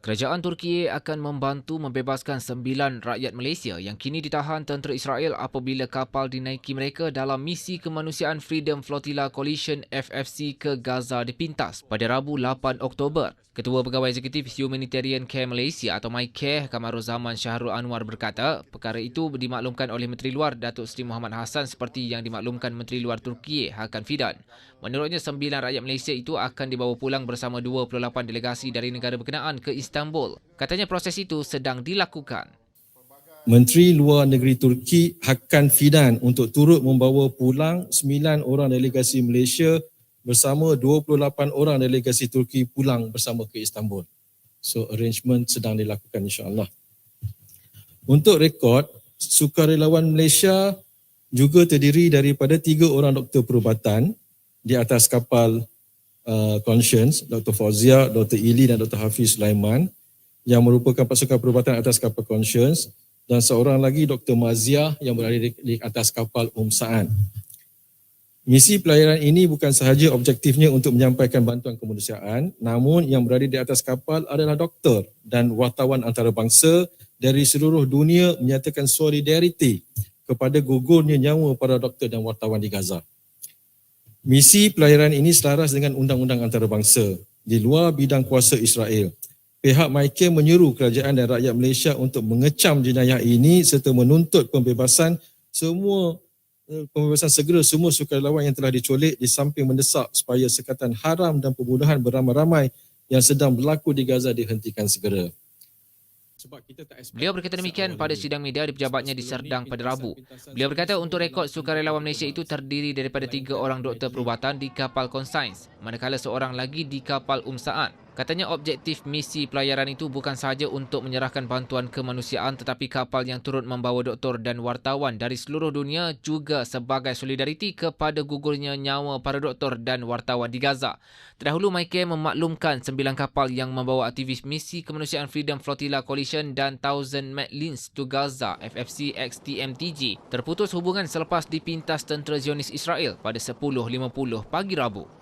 Kerajaan Turki akan membantu membebaskan sembilan rakyat Malaysia yang kini ditahan tentera Israel apabila kapal dinaiki mereka dalam misi kemanusiaan Freedom Flotilla Coalition FFC ke Gaza dipintas pada Rabu 8 Oktober. Ketua Pegawai Eksekutif Humanitarian Care Malaysia atau MyCare Kamaruzaman Syahrul Anwar berkata, perkara itu dimaklumkan oleh Menteri Luar Datuk Seri Muhammad Hassan seperti yang dimaklumkan Menteri Luar Turki Hakan Fidan. Menurutnya, sembilan rakyat Malaysia itu akan dibawa pulang bersama 28 delegasi dari negara berkenaan ke Istanbul. Katanya proses itu sedang dilakukan. Menteri Luar Negeri Turki Hakan Fidan untuk turut membawa pulang 9 orang delegasi Malaysia bersama 28 orang delegasi Turki pulang bersama ke Istanbul. So arrangement sedang dilakukan insya-Allah. Untuk rekod, sukarelawan Malaysia juga terdiri daripada tiga orang doktor perubatan di atas kapal uh, Conscience, Dr. Fauzia, Dr. Ili dan Dr. Hafiz Sulaiman yang merupakan pasukan perubatan atas kapal Conscience dan seorang lagi Dr. Mazia yang berada di, di atas kapal Um Sa'an. Misi pelayaran ini bukan sahaja objektifnya untuk menyampaikan bantuan kemanusiaan, namun yang berada di atas kapal adalah doktor dan wartawan antarabangsa dari seluruh dunia menyatakan solidariti kepada gugurnya nyawa para doktor dan wartawan di Gaza. Misi pelayaran ini selaras dengan undang-undang antarabangsa di luar bidang kuasa Israel. Pihak MyCare menyeru kerajaan dan rakyat Malaysia untuk mengecam jenayah ini serta menuntut pembebasan semua eh, pembebasan segera semua sukarelawan yang telah diculik di samping mendesak supaya sekatan haram dan pembunuhan beramai-ramai yang sedang berlaku di Gaza dihentikan segera. Sebab kita tak Beliau berkata demikian pada sidang media di pejabatnya di Serdang pada Rabu. Beliau berkata untuk rekod sukarelawan Malaysia itu terdiri daripada tiga orang doktor perubatan di kapal Consigns, manakala seorang lagi di kapal Umsaan. Katanya objektif misi pelayaran itu bukan sahaja untuk menyerahkan bantuan kemanusiaan tetapi kapal yang turut membawa doktor dan wartawan dari seluruh dunia juga sebagai solidariti kepada gugurnya nyawa para doktor dan wartawan di Gaza. Terdahulu MyCare memaklumkan sembilan kapal yang membawa aktivis misi kemanusiaan Freedom Flotilla Coalition dan Thousand Medlins to Gaza FFC XTMTG terputus hubungan selepas dipintas tentera Zionis Israel pada 10.50 pagi Rabu.